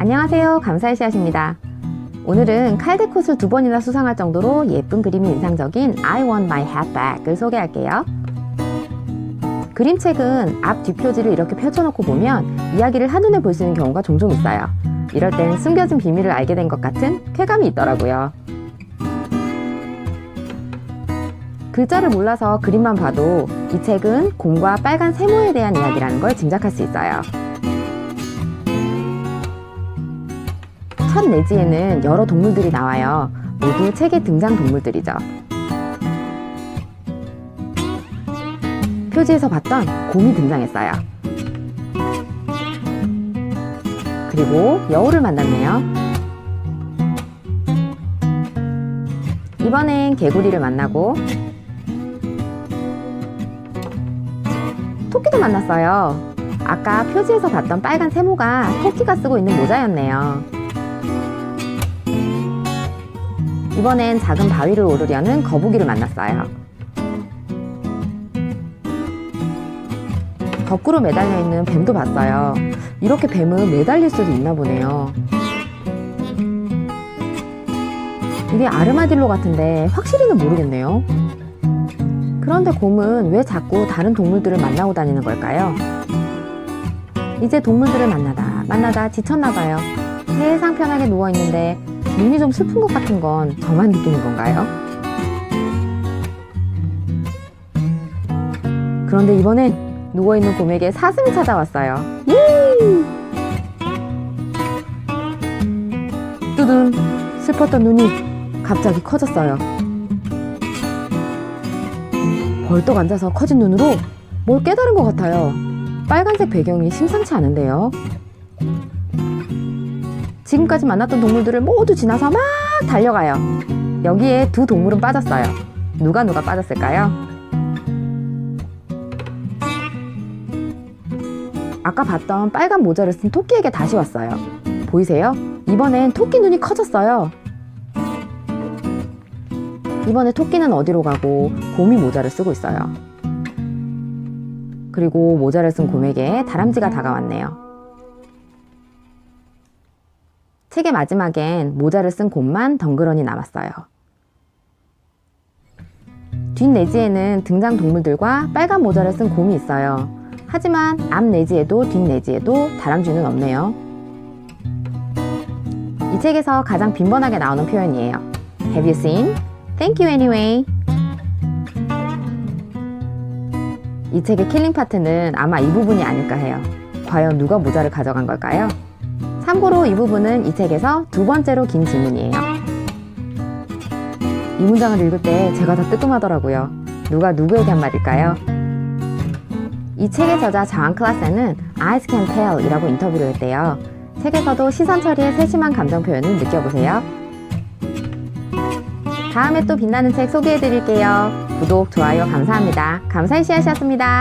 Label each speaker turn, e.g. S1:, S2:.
S1: 안녕하세요. 감사의 씨앗입니다. 오늘은 칼데콧을 두 번이나 수상할 정도로 예쁜 그림이 인상적인 I Want My Hat Back을 소개할게요. 그림책은 앞 뒷표지를 이렇게 펼쳐놓고 보면 이야기를 한눈에 볼 수 있는 경우가 종종 있어요. 이럴 땐 숨겨진 비밀을 알게 된 것 같은 쾌감이 있더라고요. 글자를 몰라서 그림만 봐도 이 책은 곰과 빨간 세모에 대한 이야기라는 걸 짐작할 수 있어요. 첫 내지에는 여러 동물들이 나와요. 모두 책의 등장 동물들이죠. 표지에서 봤던 곰이 등장했어요. 그리고 여우를 만났네요. 이번엔 개구리를 만나고 토끼도 만났어요. 아까 표지에서 봤던 빨간 세모가 토끼가 쓰고 있는 모자였네요. 이번엔 작은 바위를 오르려는 거북이를 만났어요. 거꾸로 매달려 있는 뱀도 봤어요. 이렇게 뱀은 매달릴 수도 있나 보네요. 이게 아르마딜로 같은데 확실히는 모르겠네요. 그런데 곰은 왜 자꾸 다른 동물들을 만나고 다니는 걸까요? 이제 동물들을 만나다 만나다 지쳤나 봐요. 세상 편하게 누워 있는데 눈이 좀 슬픈 것 같은 건 저만 느끼는 건가요? 그런데 이번엔 누워 있는 곰에게 사슴이 찾아왔어요. 예! 뚜둔 슬펐던 눈이 갑자기 커졌어요. 벌떡 앉아서 커진 눈으로 뭘 깨달은 것 같아요. 빨간색 배경이 심상치 않은데요. 지금까지 만났던 동물들을 모두 지나서 막 달려가요. 여기에 두 동물은 빠졌어요. 누가 누가 빠졌을까요? 아까 봤던 빨간 모자를 쓴 토끼에게 다시 왔어요. 보이세요? 이번엔 토끼 눈이 커졌어요. 이번에 토끼는 어디로 가고 곰이 모자를 쓰고 있어요. 그리고 모자를 쓴 곰에게 다람쥐가 다가왔네요. 책의 마지막엔 모자를 쓴 곰만 덩그러니 남았어요. 뒷 내지에는 등장 동물들과 빨간 모자를 쓴 곰이 있어요. 하지만 앞 내지에도 뒷 내지에도 다람쥐는 없네요. 이 책에서 가장 빈번하게 나오는 표현이에요. Have you seen? Thank you anyway. 이 책의 킬링 파트는 아마 이 부분이 아닐까 해요. 과연 누가 모자를 가져간 걸까요? 참고로 이 부분은 이 책에서 두 번째로 긴 질문이에요. 이 문장을 읽을 때 제가 더 뜨끔하더라고요. 누가 누구에게 한 말일까요? 이 책의 저자 자한 클라세는 Eyes Can Tell 이라고 인터뷰를 했대요. 책에서도 시선 처리의 세심한 감정 표현을 느껴보세요. 다음에 또 빛나는 책 소개해 드릴게요. 구독, 좋아요 감사합니다. 감사의 씨앗이었습니다.